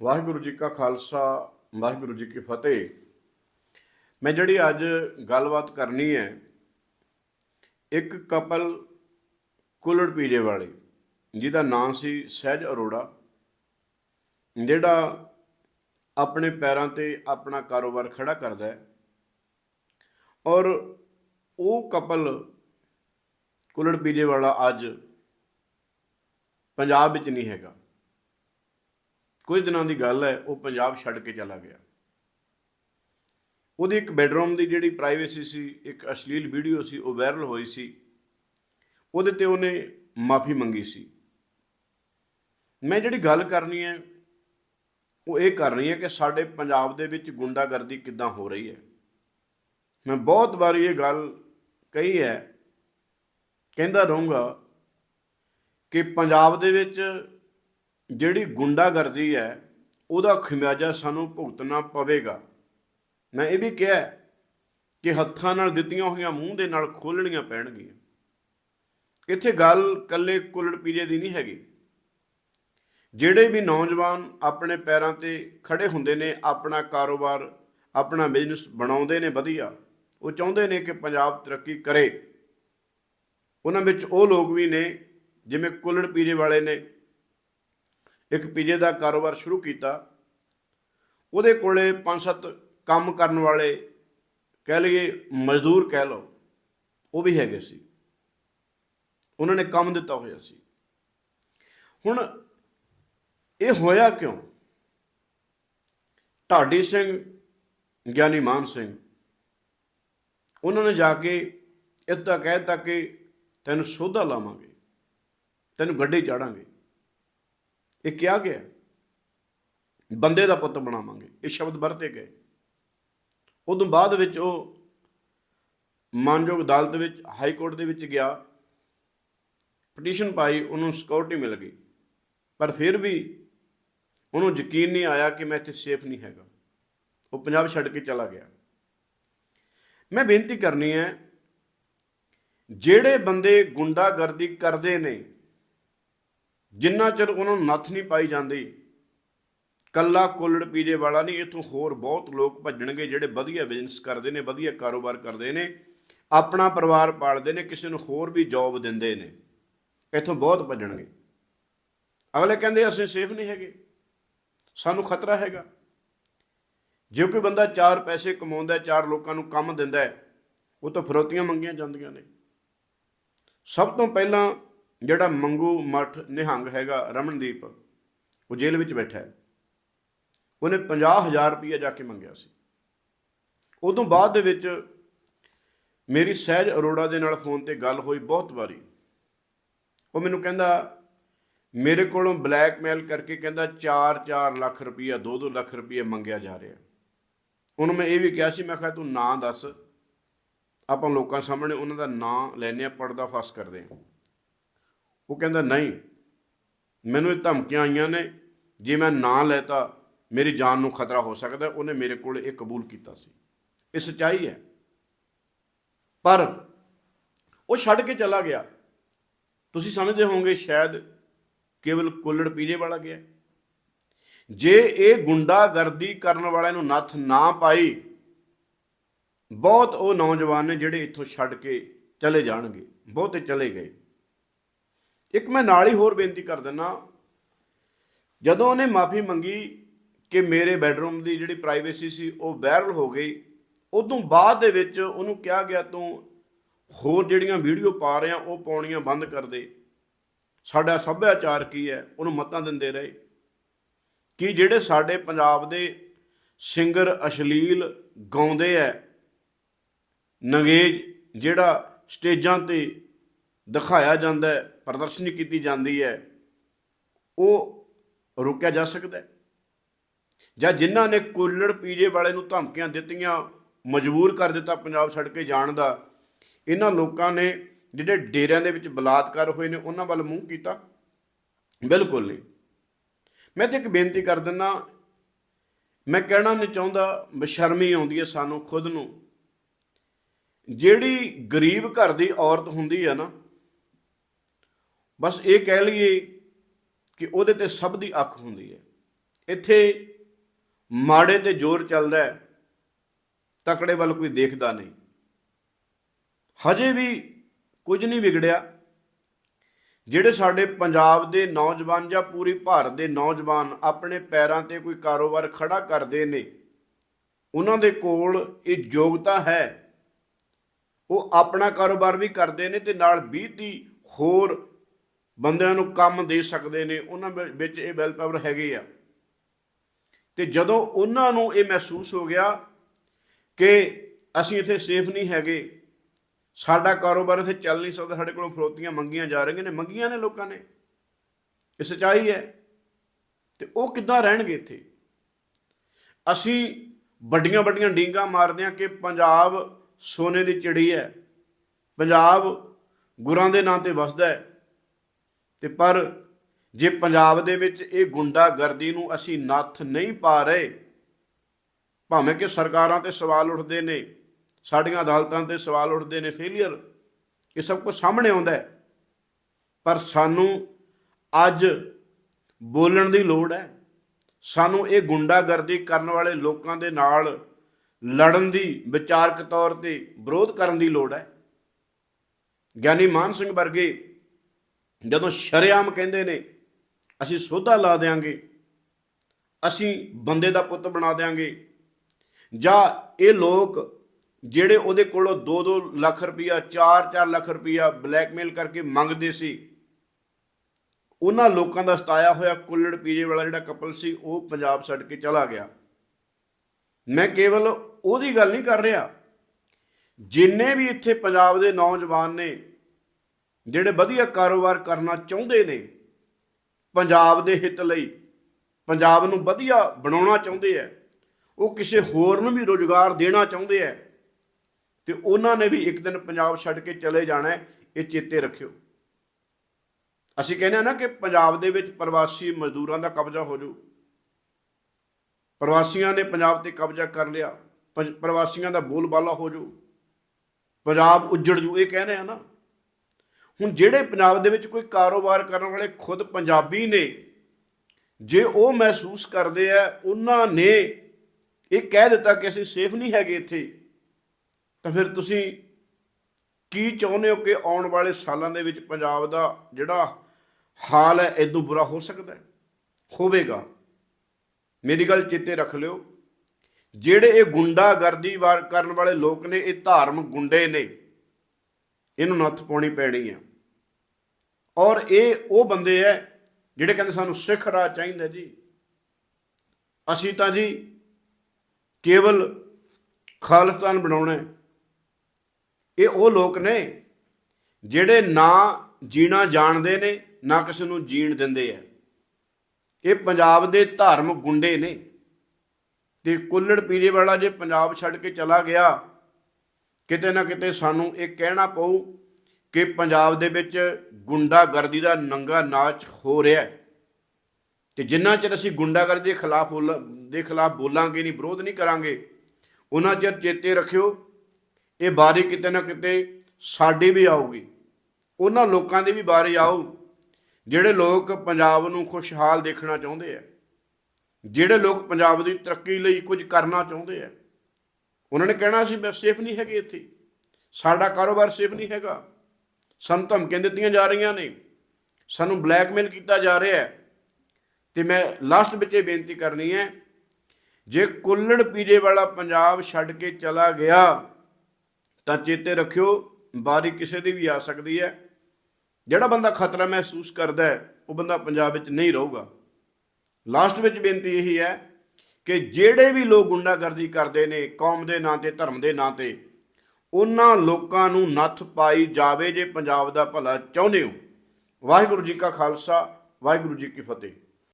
ਵਾਹਿਗੁਰੂ ਜੀ ਕਾ ਖਾਲਸਾ, ਵਾਹਿਗੁਰੂ ਜੀ ਕੀ ਫਤਿਹ। ਮੈਂ ਜਿਹੜੀ ਅੱਜ ਗੱਲਬਾਤ ਕਰਨੀ ਹੈ, ਇੱਕ ਕਪਲ ਕੁਲੜ ਪੀਜੇ ਵਾਲੇ, ਜਿਹਦਾ ਨਾਮ ਸੀ ਸਹਿਜ ਅਰੋੜਾ, ਜਿਹੜਾ ਆਪਣੇ ਪੈਰਾਂ ਤੇ ਆਪਣਾ ਕਾਰੋਬਾਰ ਖੜਾ ਕਰਦਾ ਹੈ। ਔਰ ਉਹ ਕਪਲ ਕੁਲੜ ਪੀਜੇ ਵਾਲਾ ਅੱਜ ਪੰਜਾਬ ਵਿੱਚ ਨਹੀਂ ਹੈਗਾ। ਕੁਝ ਦਿਨਾਂ ਦੀ ਗੱਲ ਹੈ, ਉਹ ਪੰਜਾਬ ਛੱਡ ਕੇ ਚਲਾ ਗਿਆ। ਉਹਦੀ ਇੱਕ ਬੈਡਰੂਮ ਦੀ ਜਿਹੜੀ ਪ੍ਰਾਈਵੇਸੀ ਸੀ, ਇੱਕ ਅਸ਼ਲੀਲ ਵੀਡੀਓ ਸੀ, ਉਹ ਵਾਇਰਲ ਹੋਈ ਸੀ। ਉਹਦੇ ਤੇ ਉਹਨੇ ਮਾਫੀ ਮੰਗੀ ਸੀ। ਮੈਂ ਜਿਹੜੀ ਗੱਲ ਕਰਨੀ ਹੈ, ਉਹ ਇਹ ਕਰਨੀ ਹੈ ਕਿ ਸਾਡੇ ਪੰਜਾਬ ਦੇ ਵਿੱਚ ਗੁੰਡਾਗਰਦੀ ਕਿੱਦਾਂ ਹੋ ਰਹੀ ਹੈ। ਮੈਂ ਬਹੁਤ ਵਾਰੀ ਇਹ ਗੱਲ ਕਹੀ ਹੈ, ਕਹਿੰਦਾ ਰਹੂੰਗਾ ਕਿ ਪੰਜਾਬ ਦੇ ਵਿੱਚ ਜਿਹੜੀ ਗੁੰਡਾਗਰਦੀ ਹੈ, ਉਹਦਾ ਖਮਿਆਜਾ ਸਾਨੂੰ ਭੁਗਤਣਾ ਪਵੇਗਾ। ਮੈਂ ਇਹ ਵੀ ਕਿਹਾ ਕਿ ਹੱਥਾਂ ਨਾਲ ਦਿੱਤੀਆਂ ਹੋਈਆਂ, ਮੂੰਹ ਦੇ ਨਾਲ ਖੋਲਣੀਆਂ ਪੈਣਗੀਆਂ। ਇੱਥੇ ਗੱਲ ਕੱਲੇ ਕੁੱਲੜ ਪੀਰੇ ਦੀ ਨਹੀਂ ਹੈਗੀ। ਜਿਹੜੇ ਵੀ ਨੌਜਵਾਨ ਆਪਣੇ ਪੈਰਾਂ ਤੇ ਖੜੇ ਹੁੰਦੇ ਨੇ, ਆਪਣਾ ਕਾਰੋਬਾਰ, ਆਪਣਾ ਬਿਜ਼ਨਸ ਬਣਾਉਂਦੇ ਨੇ, ਵਧੀਆ। ਉਹ ਚਾਹੁੰਦੇ ਨੇ ਕਿ ਪੰਜਾਬ ਤਰੱਕੀ ਕਰੇ। ਉਹਨਾਂ ਵਿੱਚ ਉਹ ਲੋਕ ਵੀ ਨੇ, ਜਿਵੇਂ ਕੁੱਲੜ ਪੀਰੇ ਵਾਲੇ ਨੇ ਇੱਕ ਪੀਜੇ ਦਾ ਕਾਰੋਬਾਰ ਸ਼ੁਰੂ ਕੀਤਾ। ਉਹਦੇ ਕੋਲੇ ਪੰਜ ਸੱਤ ਕੰਮ ਕਰਨ ਵਾਲੇ ਕਹਿ ਲਈਏ ਮਜ਼ਦੂਰ ਕਹਿ ਲਓ, ਉਹ ਵੀ ਹੈਗੇ ਸੀ। ਉਹਨਾਂ ਨੇ ਕੰਮ ਦਿੱਤਾ ਹੋਇਆ ਸੀ। ਹੁਣ ਇਹ ਹੋਇਆ ਕਿਉਂ? ਢਾਡੀ ਸਿੰਘ, ਗਿਆਨੀ ਮਾਨ ਸਿੰਘ, ਉਹਨਾਂ ਨੇ ਜਾ ਕੇ ਇੱਦਾਂ ਕਹਿ ਕਹਿਤਾ ਕਿ ਤੈਨੂੰ ਸੋਧਾ ਲਾਵਾਂਗੇ, ਤੈਨੂੰ ਗੱਡੀ ਚਾੜਾਂਗੇ। ਇਹ ਕਿਹਾ ਗਿਆ ਬੰਦੇ ਦਾ ਪੁੱਤ ਬਣਾਵਾਂਗੇ। ਇਹ ਸ਼ਬਦ ਵਰਤੇ ਗਏ। ਉਦੋਂ ਬਾਅਦ ਵਿੱਚ ਉਹ ਮਾਨਯੋਗ ਅਦਾਲਤ ਵਿੱਚ, ਹਾਈ ਕੋਰਟ ਦੇ ਵਿੱਚ ਗਿਆ। ਪਟੀਸ਼ਨ ਪਾਈ, ਉਹਨੂੰ ਸਿਕਿਉਰਿਟੀ ਮਿਲ ਗਈ। ਪਰ ਫਿਰ ਵੀ ਉਹਨੂੰ ਯਕੀਨ ਨਹੀਂ ਆਇਆ ਕਿ ਮੈਂ ਇੱਥੇ ਸੇਫ ਨਹੀਂ ਹੈਗਾ। ਉਹ ਪੰਜਾਬ ਛੱਡ ਕੇ ਚਲਾ ਗਿਆ। ਮੈਂ ਬੇਨਤੀ ਕਰਨੀ ਹੈ, ਜਿਹੜੇ ਬੰਦੇ ਗੁੰਡਾਗਰਦੀ ਕਰਦੇ ਨੇ ਜਿੰਨਾ ਚਿਰ ਉਹਨਾਂ ਨੂੰ ਨੱਥ ਨਹੀਂ ਪਾਈ ਜਾਂਦੀ, ਕੱਲਾ ਕੁੱਲੜ ਪੀਜੇ ਵਾਲਾ ਨਹੀਂ, ਇਥੋਂ ਹੋਰ ਬਹੁਤ ਲੋਕ ਭੱਜਣਗੇ ਜਿਹੜੇ ਵਧੀਆ ਬਿਜ਼ਨਸ ਕਰਦੇ ਨੇ, ਵਧੀਆ ਕਾਰੋਬਾਰ ਕਰਦੇ ਨੇ, ਆਪਣਾ ਪਰਿਵਾਰ ਪਾਲਦੇ ਨੇ, ਕਿਸੇ ਨੂੰ ਹੋਰ ਵੀ ਜੌਬ ਦਿੰਦੇ ਨੇ, ਇਥੋਂ ਬਹੁਤ ਭੱਜਣਗੇ। ਅਗਲੇ ਕਹਿੰਦੇ, ਅਸੀਂ ਸੇਫ ਨਹੀਂ ਹੈਗੇ। ਸਾਨੂੰ ਖਤਰਾ ਹੈਗਾ। ਜੇ ਕੋਈ ਬੰਦਾ ਚਾਰ ਪੈਸੇ ਕਮਾਉਂਦਾ ਚਾਰ ਲੋਕਾਂ ਨੂੰ ਕੰਮ ਦਿੰਦਾ ਉਹ ਤਾਂ ਫਰੋਤੀਆਂ ਮੰਗੀਆਂ ਜਾਂਦੀਆਂ ਨੇ। ਸਭ ਤੋਂ ਪਹਿਲਾਂ ਜਿਹੜਾ ਮੰਗੂ ਮੱਠ ਨਿਹੰਗ ਹੈਗਾ ਰਮਨਦੀਪ, ਉਹ ਜੇਲ੍ਹ ਵਿੱਚ ਬੈਠਾ ਹੈ। ਉਹਨੇ 50000 ਰੁਪਏ ਜਾ ਕੇ ਮੰਗਿਆ ਸੀ। ਉਦੋਂ ਬਾਅਦ ਦੇ ਵਿੱਚ ਮੇਰੀ ਸਹਿਜ ਅਰੋੜਾ ਦੇ ਨਾਲ ਫੋਨ ਤੇ ਗੱਲ ਹੋਈ ਬਹੁਤ ਵਾਰੀ। ਉਹ ਮੈਨੂੰ ਕਹਿੰਦਾ, ਮੇਰੇ ਕੋਲੋਂ ਬਲੈਕਮੇਲ ਕਰਕੇ ਕਹਿੰਦਾ 4-4 ਲੱਖ ਰੁਪਈਆ 2-2 ਲੱਖ ਰੁਪਈਆ ਮੰਗਿਆ ਜਾ ਰਿਹਾ ਉਹਨੂੰ ਮੈਂ ਇਹ ਵੀ ਕਿਹਾ ਸੀ, ਮੈਂ ਕਿਹਾ ਤੂੰ ਨਾਂ ਦੱਸ। ਆਪਾਂ ਲੋਕਾਂ ਸਾਹਮਣੇ ਉਹਨਾਂ ਦਾ ਨਾਂ ਲੈਨੇ ਆ ਪਰਦਾ ਫਸ ਕਰਦੇ ਆ ਉਹ ਕਹਿੰਦਾ, ਨਹੀਂ, ਮੈਨੂੰ ਇਹ ਧਮਕੀਆਂ ਆਈਆਂ ਨੇ। ਜੇ ਮੈਂ ਨਾਂ ਲੈਤਾ, ਮੇਰੀ ਜਾਨ ਨੂੰ ਖਤਰਾ ਹੋ ਸਕਦਾ, ਉਹਨੇ ਮੇਰੇ ਕੋਲ ਇਹ ਕਬੂਲ ਕੀਤਾ ਸੀ। ਇਹ ਸੱਚਾਈ ਹੈ। ਪਰ ਉਹ ਛੱਡ ਕੇ ਚਲਾ ਗਿਆ। ਤੁਸੀਂ ਸਮਝਦੇ ਹੋਵੋਗੇ, ਸ਼ਾਇਦ ਕੇਵਲ ਕੁੱਲੜ ਪੀਜੇ ਵਾਲਾ ਗਿਆ। ਜੇ ਇਹ ਗੁੰਡਾਗਰਦੀ ਕਰਨ ਵਾਲਿਆਂ ਨੂੰ ਨੱਥ ਨਾ ਪਾਈ, ਬਹੁਤ ਉਹ ਨੌਜਵਾਨ ਨੇ ਜਿਹੜੇ ਇੱਥੋਂ ਛੱਡ ਕੇ ਚਲੇ ਜਾਣਗੇ, ਬਹੁਤੇ ਚਲੇ ਗਏ। ਇੱਕ ਮੈਂ ਨਾਲ ਹੀ ਹੋਰ ਬੇਨਤੀ ਕਰ ਦਿੰਨਾ। ਜਦੋਂ ਉਹਨੇ ਮਾਫੀ ਮੰਗੀ ਕਿ ਮੇਰੇ ਬੈੱਡਰੂਮ ਦੀ ਜਿਹੜੀ ਪ੍ਰਾਈਵੇਸੀ ਸੀ ਉਹ ਵਾਇਰਲ ਹੋ ਗਈ, ਉਦੋਂ ਬਾਅਦ ਦੇ ਵਿੱਚ ਉਹਨੂੰ ਕਿਹਾ ਗਿਆ, ਤੂੰ ਹੋਰ ਜਿਹੜੀਆਂ ਵੀਡੀਓ ਪਾ ਰਿਆਂ ਉਹ ਪਾਉਣੀਆਂ ਬੰਦ ਕਰ ਦੇ। ਸਾਡਾ ਸੱਭਿਆਚਾਰ ਕੀ ਹੈ? ਉਹਨੂੰ ਮਤਾਂ ਦਿੰਦੇ ਰਹੇ। ਕਿ ਜਿਹੜੇ ਸਾਡੇ ਪੰਜਾਬ ਦੇ ਸਿੰਗਰ ਅਸ਼ਲੀਲ ਗਾਉਂਦੇ ਐ ਨੰਗੇਜ ਜਿਹੜਾ ਸਟੇਜਾਂ ਤੇ ਦਿਖਾਇਆ ਜਾਂਦਾ ਹੈ, ਪ੍ਰਦਰਸ਼ਨੀ ਕੀਤੀ ਜਾਂਦੀ ਹੈ, ਉਹ ਰੋਕਿਆ ਜਾ ਸਕਦਾ ਹੈ। ਜਾਂ ਜਿਨ੍ਹਾਂ ਨੇ ਕੁੱਲੜ ਪੀਜੇ ਵਾਲੇ ਨੂੰ ਧਮਕੀਆਂ ਦਿੱਤੀਆਂ, ਮਜਬੂਰ ਕਰ ਦਿੱਤਾ ਪੰਜਾਬ ਛੱਡ ਕੇ ਜਾਣ ਦਾ, ਇਹਨਾਂ ਲੋਕਾਂ ਨੇ ਜਿਹੜੇ ਡੇਰਿਆਂ ਦੇ ਵਿੱਚ ਬਲਾਤਕਾਰ ਹੋਏ ਨੇ, ਉਹਨਾਂ ਵੱਲ ਮੂੰਹ ਕੀਤਾ। ਬਿਲਕੁਲ ਨਹੀਂ। ਮੈਂ ਤੇ ਇੱਕ ਬੇਨਤੀ ਕਰ ਦਿੰਦਾ, ਮੈਂ ਕਹਿਣਾ ਨਹੀਂ ਚਾਹੁੰਦਾ, ਬਸ਼ਰਮੀ ਆਉਂਦੀ ਹੈ ਸਾਨੂੰ ਖੁਦ ਨੂੰ। ਜਿਹੜੀ ਗਰੀਬ ਘਰ ਦੀ ਔਰਤ ਹੁੰਦੀ ਹੈ ਨਾ ਬਸ ਇਹ ਕਹਿ ਲਈਏ ਕਿ ਉਹਦੇ ਤੇ ਸਭ ਦੀ ਅੱਖ ਹੁੰਦੀ ਹੈ। ਇੱਥੇ ਮਾੜੇ ਤੇ ਜ਼ੋਰ ਚੱਲਦਾ ਹੈ, ਤਕੜੇ ਵੱਲ ਕੋਈ ਦੇਖਦਾ ਨਹੀਂ। ਹਜੇ ਵੀ ਕੁਝ ਨਹੀਂ ਵਿਗੜਿਆ। ਜਿਹੜੇ ਸਾਡੇ ਪੰਜਾਬ ਦੇ ਨੌਜਵਾਨ ਜਾਂ ਪੂਰੀ ਭਾਰਤ ਦੇ ਨੌਜਵਾਨ ਆਪਣੇ ਪੈਰਾਂ ਤੇ ਕੋਈ ਕਾਰੋਬਾਰ ਖੜਾ ਕਰਦੇ ਨੇ, ਉਹਨਾਂ ਦੇ ਕੋਲ ਇਹ ਯੋਗਤਾ ਹੈ। ਉਹ ਆਪਣਾ ਕਾਰੋਬਾਰ ਵੀ ਕਰਦੇ ਨੇ ਤੇ ਨਾਲ 20 ਦੀ ਹੋਰ ਬੰਦਿਆਂ ਨੂੰ ਕੰਮ ਦੇ ਸਕਦੇ ਨੇ, ਉਹਨਾਂ ਵਿ- ਵਿੱਚ ਇਹ ਵੈਲ ਪਾਵਰ ਹੈਗੇ ਆ। ਤੇ ਜਦੋਂ ਉਹਨਾਂ ਨੂੰ ਇਹ ਮਹਿਸੂਸ ਹੋ ਗਿਆ ਕਿ ਅਸੀਂ ਇੱਥੇ ਸੇਫ ਨਹੀਂ ਹੈਗੇ, ਸਾਡਾ ਕਾਰੋਬਾਰ ਇੱਥੇ ਚੱਲ ਨਹੀਂ ਸਕਦਾ, ਸਾਡੇ ਕੋਲੋਂ ਫਰੋਤੀਆਂ ਮੰਗੀਆਂ ਜਾ ਰਹੀਆਂ ਨੇ, ਮੰਗੀਆਂ ਨੇ ਲੋਕਾਂ ਨੇ। ਇਹ ਸਚਾਈ ਹੈ। ਤੇ ਉਹ ਕਿੱਦਾਂ ਰਹਿਣਗੇ ਇੱਥੇ? ਅਸੀਂ ਵੱਡੀਆਂ ਵੱਡੀਆਂ ਡੀਂਗਾਂ ਮਾਰਦੇ ਹਾਂ ਕਿ ਪੰਜਾਬ ਸੋਨੇ ਦੀ ਚਿੜੀ ਹੈ। ਪੰਜਾਬ ਗੁਰਾਂ ਦੇ ਨਾਂ ਤੇ ਵਸਦਾ ਹੈ। ਤੇ ਪਰ ਜੇ ਪੰਜਾਬ ਦੇ ਵਿੱਚ ਇਹ ਗੁੰਡਾਗਰਦੀ ਨੂੰ ਅਸੀਂ ਨੱਥ ਨਹੀਂ ਪਾ ਰਹੇ, ਭਾਵੇਂ ਕਿ ਸਰਕਾਰਾਂ ਤੇ ਸਵਾਲ ਉੱਠਦੇ ਨੇ, ਸਾਡੀਆਂ ਅਦਾਲਤਾਂ ਤੇ ਸਵਾਲ ਉੱਠਦੇ ਨੇ ਫੇਲਿਅਰ ਇਹ ਸਭ ਕੁਝ ਸਾਹਮਣੇ ਆਉਂਦਾ ਹੈ। ਪਰ ਸਾਨੂੰ ਅੱਜ ਬੋਲਣ ਦੀ ਲੋੜ ਹੈ। ਸਾਨੂੰ ਇਹ ਗੁੰਡਾਗਰਦੀ ਕਰਨ ਵਾਲੇ ਲੋਕਾਂ ਦੇ ਨਾਲ ਲੜਨ ਦੀ, ਵਿਚਾਰਕ ਤੌਰ ਤੇ ਵਿਰੋਧ ਕਰਨ ਦੀ ਲੋੜ ਹੈ। ਗਿਆਨੀ ਮਾਨ ਸਿੰਘ ਵਰਗੇ ਜਦੋਂ ਸ਼ਰੇਆਮ ਕਹਿੰਦੇ ਨੇ, ਅਸੀਂ ਸੋਧਾ ਲਾ ਦੇਾਂਗੇ ਅਸੀਂ ਬੰਦੇ ਦਾ ਪੁੱਤ ਬਣਾ ਦੇਾਂਗੇ ਜਾਂ ਇਹ ਲੋਕ ਜਿਹੜੇ ਉਹਦੇ ਕੋਲੋਂ 2-2 ਲੱਖ ਰੁਪਇਆ 4-4 ਲੱਖ ਰੁਪਇਆ ਬਲੈਕਮੇਲ ਕਰਕੇ ਮੰਗਦੇ ਸੀ, ਉਹਨਾਂ ਲੋਕਾਂ ਦਾ ਸਤਾਇਆ ਹੋਇਆ ਕੁੱਲੜ ਪੀਰੇ ਵਾਲਾ ਜਿਹੜਾ ਕਪਲ ਸੀ, ਉਹ ਪੰਜਾਬ ਛੱਡ ਕੇ ਚਲਾ ਗਿਆ। ਮੈਂ ਕੇਵਲ ਉਹਦੀ ਗੱਲ ਨਹੀਂ ਕਰ ਰਿਹਾ। ਜਿੰਨੇ ਵੀ ਇੱਥੇ ਪੰਜਾਬ ਦੇ ਨੌਜਵਾਨ ਨੇ ਜਿਹੜੇ ਵਧੀਆ ਕਾਰੋਬਾਰ ਕਰਨਾ ਚਾਹੁੰਦੇ ਨੇ, ਪੰਜਾਬ ਦੇ ਹਿੱਤ ਲਈ, ਪੰਜਾਬ ਨੂੰ ਵਧੀਆ ਬਣਾਉਣਾ ਚਾਹੁੰਦੇ ਆ ਉਹ ਕਿਸੇ ਹੋਰ ਨੂੰ ਵੀ ਰੋਜ਼ਗਾਰ ਦੇਣਾ ਚਾਹੁੰਦੇ ਆ ਤੇ ਉਹਨਾਂ ਨੇ ਵੀ ਇੱਕ ਦਿਨ ਪੰਜਾਬ ਛੱਡ ਕੇ ਚਲੇ ਜਾਣਾ ਇਹ ਚੇਤੇ ਰੱਖਿਓ। ਅਸੀਂ ਕਹਿੰਦੇ ਆ ਨਾ ਕਿ ਪੰਜਾਬ ਦੇ ਵਿੱਚ ਪ੍ਰਵਾਸੀ ਮਜ਼ਦੂਰਾਂ ਦਾ ਕਬਜ਼ਾ ਹੋ ਜਾਊ। ਪ੍ਰਵਾਸੀਆਂ ਨੇ ਪੰਜਾਬ ਤੇ ਕਬਜ਼ਾ ਕਰ ਲਿਆ ਪੰਜ- ਪ੍ਰਵਾਸੀਆਂ ਦਾ ਬੋਲਬਾਲਾ ਹੋ ਜਾਊ। ਪੰਜਾਬ ਉੱਜੜ ਜੂ, ਇਹ ਕਹਿੰਦੇ ਆ ਨਾ। ਹੁਣ ਜਿਹੜੇ ਪੰਜਾਬ ਦੇ ਵਿੱਚ ਕੋਈ ਕਾਰੋਬਾਰ ਕਰਨ ਵਾਲੇ ਖੁਦ ਪੰਜਾਬੀ ਨੇ, ਜੇ ਉਹ ਮਹਿਸੂਸ ਕਰਦੇ ਆ, ਉਹਨਾਂ ਨੇ ਇਹ ਕਹਿ ਦਿੱਤਾ ਕਿ ਅਸੀਂ ਸੇਫ ਨਹੀਂ ਹੈਗੇ ਇੱਥੇ, ਤਾਂ ਫਿਰ ਤੁਸੀਂ ਕੀ ਚਾਹੁੰਦੇ ਹੋ ਕਿ ਆਉਣ ਵਾਲੇ ਸਾਲਾਂ ਦੇ ਵਿੱਚ ਪੰਜਾਬ ਦਾ ਜਿਹੜਾ ਹਾਲ ਹੈ ਇਦੋਂ ਬੁਰਾ ਹੋ ਸਕਦਾ ਹੈ? ਹੋਵੇਗਾ। ਮੇਰੀ ਗੱਲ ਚੇਤੇ ਰੱਖ ਲਿਓ। ਜਿਹੜੇ ਇਹ ਗੁੰਡਾਗਰਦੀ ਵਾਰ, ਕਰਨ ਵਾਲੇ ਲੋਕ ਨੇ, ਇਹ ਧਾਰਮਿਕ ਗੁੰਡੇ ਨੇ ਇਹਨੂੰ ਨੱਥ ਪਾਉਣੀ ਪੈਣੀ ਆ। ਔਰ ਇਹ ਉਹ ਬੰਦੇ ਐ ਜਿਹੜੇ ਕਹਿੰਦੇ ਸਾਨੂੰ ਸਿੱਖ ਰਾਜ ਚਾਹੀਦਾ ਜੀ। ਅਸੀਂ ਤਾਂ ਜੀ ਕੇਵਲ ਖਾਲਿਸਤਾਨ ਬਣਾਉਣਾ ਇਹ ਉਹ ਲੋਕ ਨੇ ਜਿਹੜੇ ਨਾ ਜੀਣਾ ਜਾਣਦੇ ਨੇ, ਨਾ ਕਿਸੇ ਨੂੰ ਜੀਣ ਦਿੰਦੇ ਆ ਇਹ ਪੰਜਾਬ ਦੇ ਧਾਰਮਿਕ ਗੁੰਡੇ ਨੇ। ਤੇ ਕੁੱਲੜ ਪੀਰੇ ਵਾਲਾ ਜੇ ਪੰਜਾਬ ਛੱਡ ਕੇ ਚਲਾ ਗਿਆ ਕਿਤੇ ਨਾ ਕਿਤੇ ਸਾਨੂੰ ਇਹ ਕਹਿਣਾ ਪਊ ਕਿ ਪੰਜਾਬ ਦੇ ਵਿੱਚ ਗੁੰਡਾਗਰਦੀ ਦਾ ਨੰਗਾ ਨਾਚ ਹੋ ਰਿਹਾ ਹੈ। ਤੇ ਜਿੰਨਾ ਚਿਰ ਅਸੀਂ ਗੁੰਡਾਗਰਦੀ ਦੇ ਖਿਲਾਫ ਬੋਲ- ਦੇ ਖਿਲਾਫ ਬੋਲਾਂਗੇ ਨਹੀਂ, ਵਿਰੋਧ ਨਹੀਂ ਕਰਾਂਗੇ, ਉਹਨਾਂ ਚਿਰ ਚੇਤੇ ਰੱਖਿਓ, ਇਹ ਬਾਰੀ ਕਿਤੇ ਨਾ ਕਿਤੇ ਸਾਡੀ ਵੀ ਆਊਗੀ। ਉਹਨਾਂ ਲੋਕਾਂ ਦੀ ਵੀ ਬਾਰੀ ਆਊ, ਜਿਹੜੇ ਲੋਕ ਪੰਜਾਬ ਨੂੰ ਖੁਸ਼ਹਾਲ ਦੇਖਣਾ ਚਾਹੁੰਦੇ ਆ, ਜਿਹੜੇ ਲੋਕ ਪੰਜਾਬ ਦੀ ਤਰੱਕੀ ਲਈ ਕੁਝ ਕਰਨਾ ਚਾਹੁੰਦੇ ਆ। ਉਹਨਾਂ ਨੇ ਕਹਿਣਾ ਸੀ, ਮੈਂ ਸੇਫ ਨਹੀਂ ਹੈਗੇ ਇੱਥੇ। ਸਾਡਾ ਕਾਰੋਬਾਰ ਸੇਫ ਨਹੀਂ ਹੈਗਾ। ਸਾਨੂੰ ਧਮਕੀਆਂ ਦਿੱਤੀਆਂ ਜਾ ਰਹੀਆਂ ਨੇ। ਸਾਨੂੰ ਬਲੈਕਮੇਲ ਕੀਤਾ ਜਾ ਰਿਹਾ ਹੈ। ਤੇ ਮੈਂ ਲਾਸਟ ਵਿੱਚ ਇਹ ਬੇਨਤੀ ਕਰਨੀ ਹੈ, ਜੇ ਕੁੱਲੜ ਪੀਰੇ ਵਾਲਾ ਪੰਜਾਬ ਛੱਡ ਕੇ ਚਲਾ ਗਿਆ, ਤਾਂ ਚੇਤੇ ਰੱਖਿਓ ਬਾਰੀ ਕਿਸੇ ਦੀ ਵੀ ਆ ਸਕਦੀ ਹੈ। ਜਿਹੜਾ ਬੰਦਾ ਖਤਰਾ ਮਹਿਸੂਸ ਕਰਦਾ ਹੈ, ਉਹ ਬੰਦਾ ਪੰਜਾਬ ਵਿੱਚ ਨਹੀਂ ਰਹੂਗਾ। ਲਾਸਟ ਵਿੱਚ ਬੇਨਤੀ ਇਹੀ ਹੈ ਕਿ ਜਿਹੜੇ ਵੀ ਲੋਕ ਗੁੰਡਾਗਰਦੀ ਕਰਦੇ ਨੇ, ਕੌਮ ਦੇ ਨਾਂ ਤੇ, ਧਰਮ ਦੇ ਨਾਂ ਤੇ, ਉਹਨਾਂ ਲੋਕਾਂ ਨੂੰ ਨੱਥ ਪਾਈ ਜਾਵੇ ਜੇ ਪੰਜਾਬ ਦਾ ਭਲਾ ਚਾਹੁੰਦੇ ਹੋ। ਵਾਹਿਗੁਰੂ ਜੀ ਕਾ ਖਾਲਸਾ, ਵਾਹਿਗੁਰੂ ਜੀ ਕੀ ਫਤਿਹ।